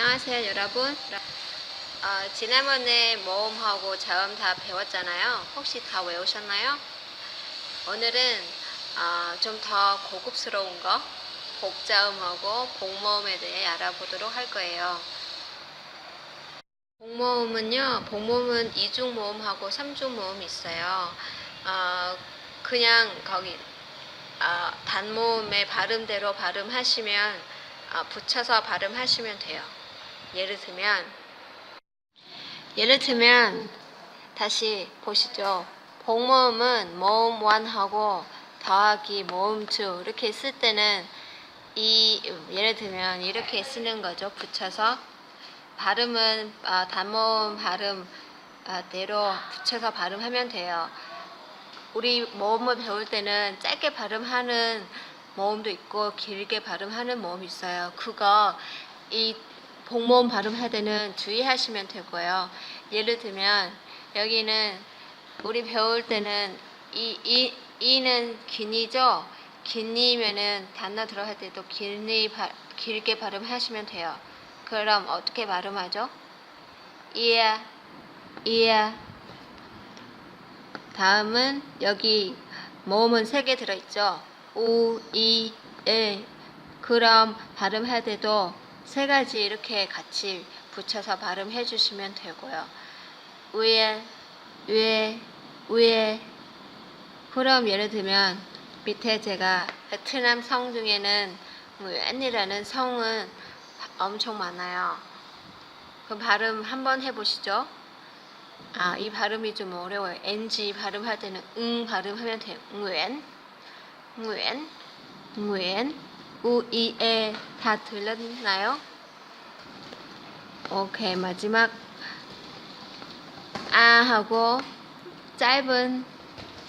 안녕하세요 여러분 어, 지난번에 모음하고 자음 다 배웠잖아요 혹시 다 외우셨나요? 오늘은 어, 좀 더 고급스러운 거 복자음하고 복모음에 대해 알아보도록 할 거예요 복모음은요 복모음은 이중 모음하고 삼중 모음이 있어요 어, 그냥 거기 어, 단모음의 발음대로 발음하시면 어, 붙여서 발음하시면 돼요. 예를 들면 예를 들면 다시 보시죠. 복모음은 모음 원하고 더하기 모음 투 이렇게 쓸 때는 이 예를 들면 이렇게 쓰는 거죠. 붙여서 발음은 어, 단모음 발음대로 붙여서 발음하면 돼요. 우리 모음을 배울 때는 짧게 발음하는 모음도 있고 길게 발음하는 모음이 있어요. 그거 이 복모음 발음할 때는 주의하시면 되고요. 예를 들면 여기는 우리 배울 때는 이, 이, 이는 긴이죠? 긴이면은 단어 들어갈 때도 길이 바, 길게 발음하시면 돼요. 그럼 어떻게 발음하죠? 이야, 이야. 다음은 여기 모음은 세 개 들어있죠? 우, 이, 에. 그럼 발음할 때도 세 가지 이렇게 같이 붙여서 발음해 주시면 되고요. 위에, 위에, 위에. 그럼 예를 들면 밑에 제가 베트남 성 중에는 웬이라는 성은 엄청 많아요. 그럼 발음 한번 해보시죠. 아, 이 발음이 좀 어려워요. NG 발음할 때는 응 발음하면 돼요. 웬, 웬, 웬, 우, 이, 에 다 들렸나요? 오케이, 마지막 아 하고 짧은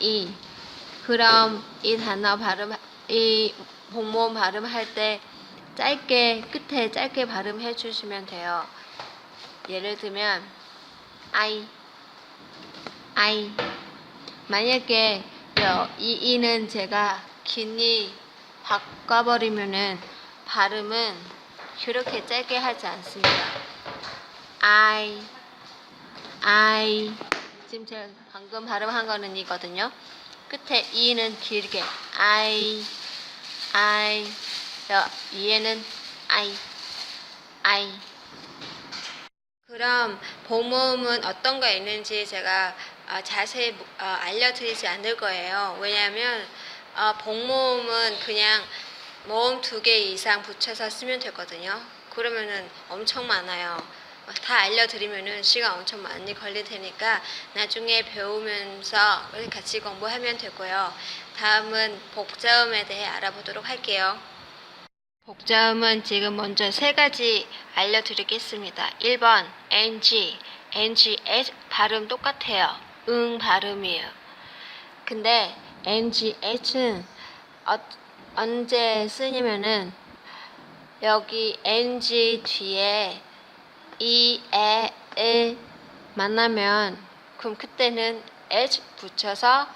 이. 그럼 이 단어 발음, 이 복모음 발음할 때 짧게, 끝에 짧게 발음해 주시면 돼요. 예를 들면, 아이, 아이. 만약에 여, 이 이는 제가 긴이 바꿔버리면은 발음은 그렇게 짧게 하지 않습니다. I, I. 지금 제가 방금 발음한 거는 이거든요. 끝에 이는 길게 I, I. 여, 위에는 I, I. 그럼 복모음은 어떤 거 있는지 제가 어, 자세히 어, 알려드리지 않을 거예요. 왜냐하면 어, 복모음은 그냥 모음 두 개 이상 붙여서 쓰면 되거든요. 그러면은 엄청 많아요. 어, 다 알려드리면은 시간 엄청 많이 걸릴 테니까 나중에 배우면서 같이 공부하면 되고요. 다음은 복자음에 대해 알아보도록 할게요. 복자음은 지금 먼저 세 가지 알려드리겠습니다. 1번 ng, ng, h 발음 똑같아요. 응 발음이에요. 근데 ng, h는 어, 언제 쓰냐면은 여기 ng 뒤에 이, 에, 에 만나면 그럼 그때는 h 붙여서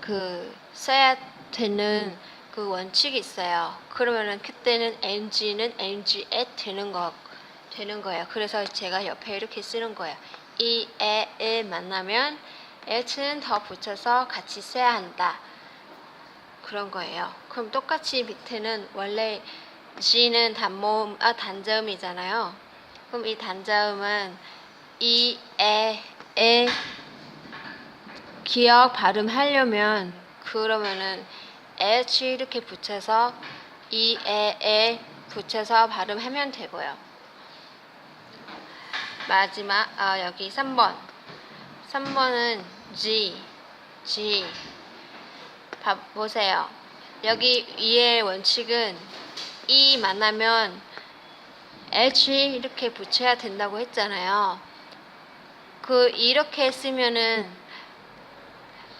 그 써야 되는 그 원칙이 있어요. 그러면은 그때는 ng는 ng 에 되는 거 되는 거예요. 그래서 제가 옆에 이렇게 쓰는 거예요. 이, 에, 에 만나면 h는 더 붙여서 같이 써야 한다. 그런 거예요. 그럼 똑같이 밑에는 원래 g는 단모음, 아, 단자음이잖아요. 그럼 이 단자음은 이, 에, 에 기억 발음하려면 그러면은 h 이렇게 붙여서 이, 에, 에 붙여서 발음하면 되고요. 마지막, 아, 여기 3번. 3번은 G, G. 봐, 보세요. 여기 위에 원칙은 E 만나면 H 이렇게 붙여야 된다고 했잖아요. 그, 이렇게 쓰면은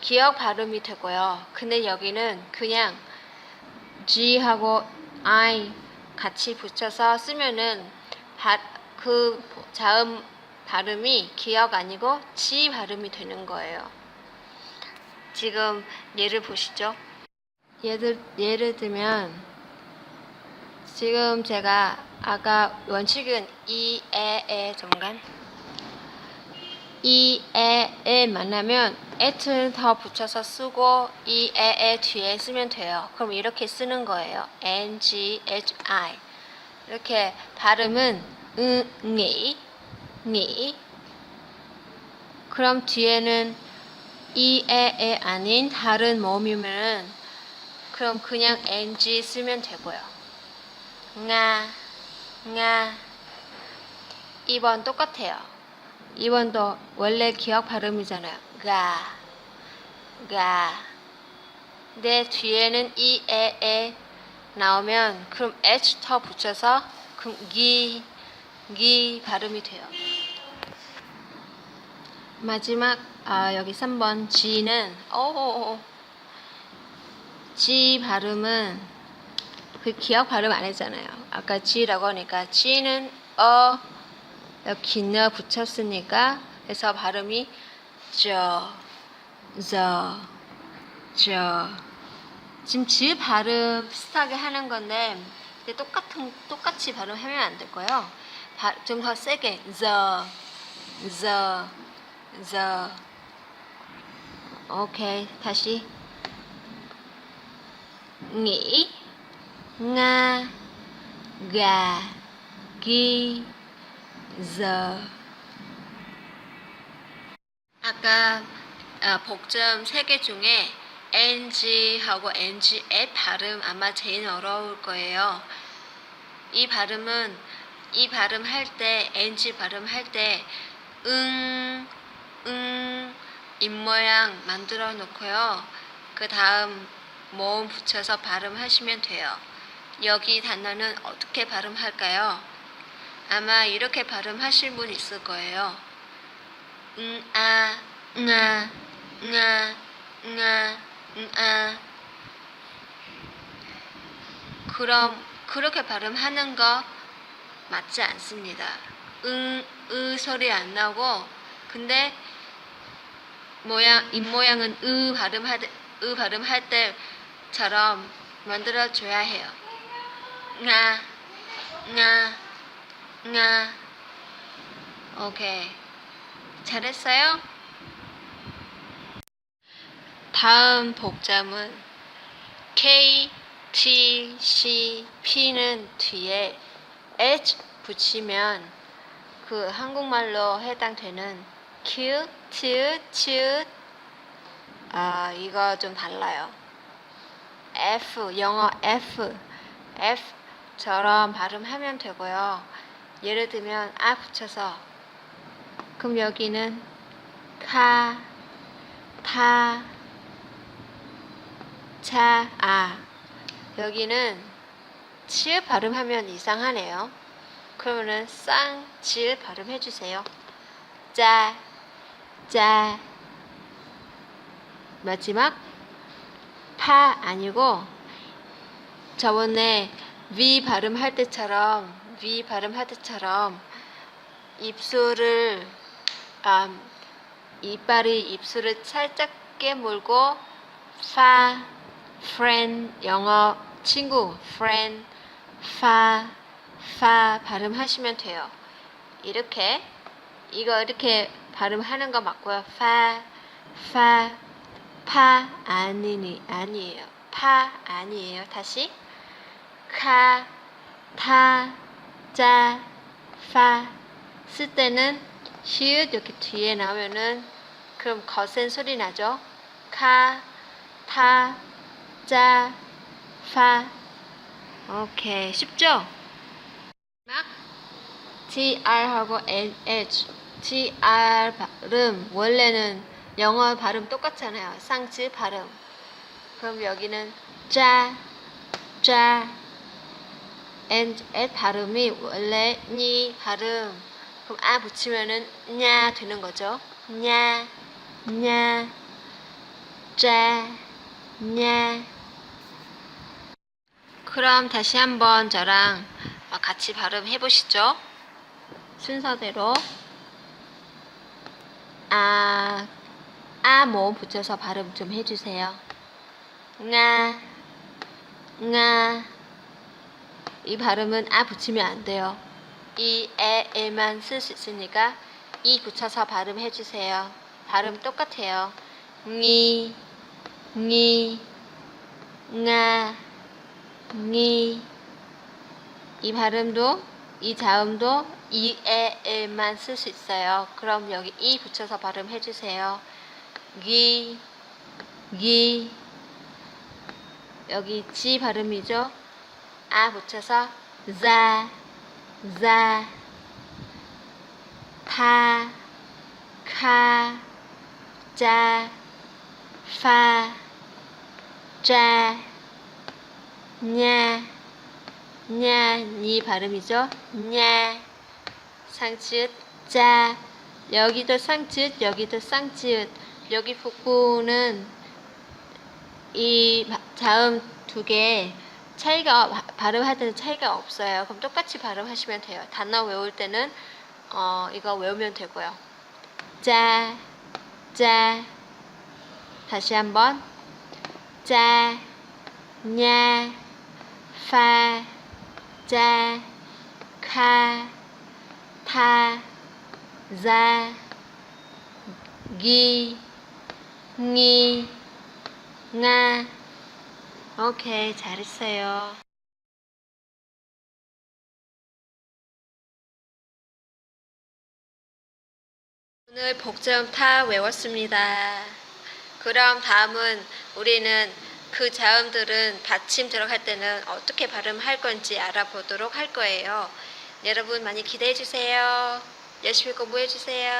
기억 발음이 되고요. 근데 여기는 그냥 G하고 I 같이 붙여서 쓰면은 바, 그 자음 발음이 기억 아니고 지 발음이 되는 거예요. 지금 예를 보시죠. 예를, 예를 들면 지금 제가 아까 원칙은 이, 에, 에 정간 이, 에, 에 만나면 에트는 더 붙여서 쓰고 이, 에, 에 뒤에 쓰면 돼요. 그럼 이렇게 쓰는 거예요. N, G, H, I 이렇게 발음은 응, 니, 니 그럼 뒤에는 이, 에, 에 아닌 다른 모음이면은 그럼 그냥 NG 쓰면 되고요. nga, nga. 2번 똑같아요. 2번도 원래 기억 발음이잖아요. 가, 가. 내 뒤에는 이, 에, 에 나오면 그럼 h 더 붙여서 그럼 기, 기 발음이 돼요. 마지막 아, 여기 3번 G는 오 G 발음은 그 기억 발음 안 했잖아요. 아까 G라고 하니까 G는 어너 붙였으니까 그래서 발음이 저, 저, 저. 지금 G 발음 비슷하게 하는 건데 똑같은 똑같이 발음하면 안 될 거예요. 좀 더 세게 the, the, the. 오케이 다시 nghĩ nga gà gi giờ 아까 아, 복점 세개 중에 ng하고 ng 앱 발음 아마 제일 어려울 거예요. 이 발음은 이 발음 할 때 ng 발음 할 때 응, 응, 입모양 만들어 놓고요. 그 다음 모음 붙여서 발음하시면 돼요. 여기 단어는 어떻게 발음할까요? 아마 이렇게 발음하실 분 있을 거예요. 응, 아, 응, 아, 응, 아, 응, 아, 응, 아. 그럼 그렇게 발음하는 거 맞지 않습니다. 응, 으 소리 안 나고 근데 모양 입 모양은 으 발음할 때, 으 발음할 때처럼 만들어 줘야 해요. nga, nga, nga. 오케이. 잘했어요? 다음 복잡은 K, T, C, P는 뒤에 H 붙이면 그 한국말로 해당되는 Q, T, T, 아 이거 좀 달라요. F, 영어 F, F처럼 발음하면 되고요. 예를 들면 아 붙여서 그럼 여기는 카, 타, 차, 아 여기는 치읍 발음하면 이상하네요. 그러면은 쌍, 질 발음해 주세요. 짜, 짜. 마지막 파 아니고 저번에 위 발음할 때처럼 위 발음할 때처럼 입술을 아, 이빨이 입술을 살짝 깨물고 파, friend 영어 친구 friend 파, 파 발음하시면 돼요. 이렇게 이거 이렇게 발음하는 거 맞고요. 파, 파, 파 아니니 아니에요. 파 아니에요. 다시 카, 타, 자, 파쓸 때는 시읒 이렇게 뒤에 나오면은 그럼 거센 소리 나죠. 카, 타, 자, 파. 오케이 쉽죠? 막 TR하고 NH, TR 발음 원래는 영어 발음 똑같잖아요. 상치 발음. 그럼 여기는 짜, 짜, and at 발음이 원래 니 발음. 그럼 아 붙이면은 냐 되는 거죠. 냐, 냐, 짜, 냐. 그럼 다시 한번 저랑 같이 발음해 보시죠. 순서대로 아, 아 모음 붙여서 발음 좀 해주세요. nga, nga, 이 발음은 아 붙이면 안 돼요. 이 에, 에만 쓸 수 있으니까 이 붙여서 발음해 주세요. 발음 똑같아요. 니, 니, nga, 니. 이 발음도 이 자음도 이, 에, 에만 쓸 수 있어요. 그럼 여기 이 붙여서 발음해 주세요. 기, 기. 여기 지 발음이죠. 아 붙여서 za, za. 파, 카, 자, 파, 자, 냐, 냐, 니 발음이죠. 냐, 상치읒, 자, 여기도 상치읒, 여기도 쌍치읒. 여기 북부는 이 바- 자음 두 개 차이가 바- 발음할 때는 차이가 없어요. 그럼 똑같이 발음하시면 돼요. 단어 외울 때는 어, 이거 외우면 되고요. 짜, 짜. 다시 한번. 짜, 냐, 파, 짜, 카, 타, 자, 기, 니, nga. 오케이, 잘했어요. 오늘 복점 다 외웠습니다. 그럼 다음은 우리는 그 자음들은 받침 들어갈 때는 어떻게 발음할 건지 알아보도록 할 거예요. 여러분 많이 기대해 주세요. 열심히 공부해 주세요.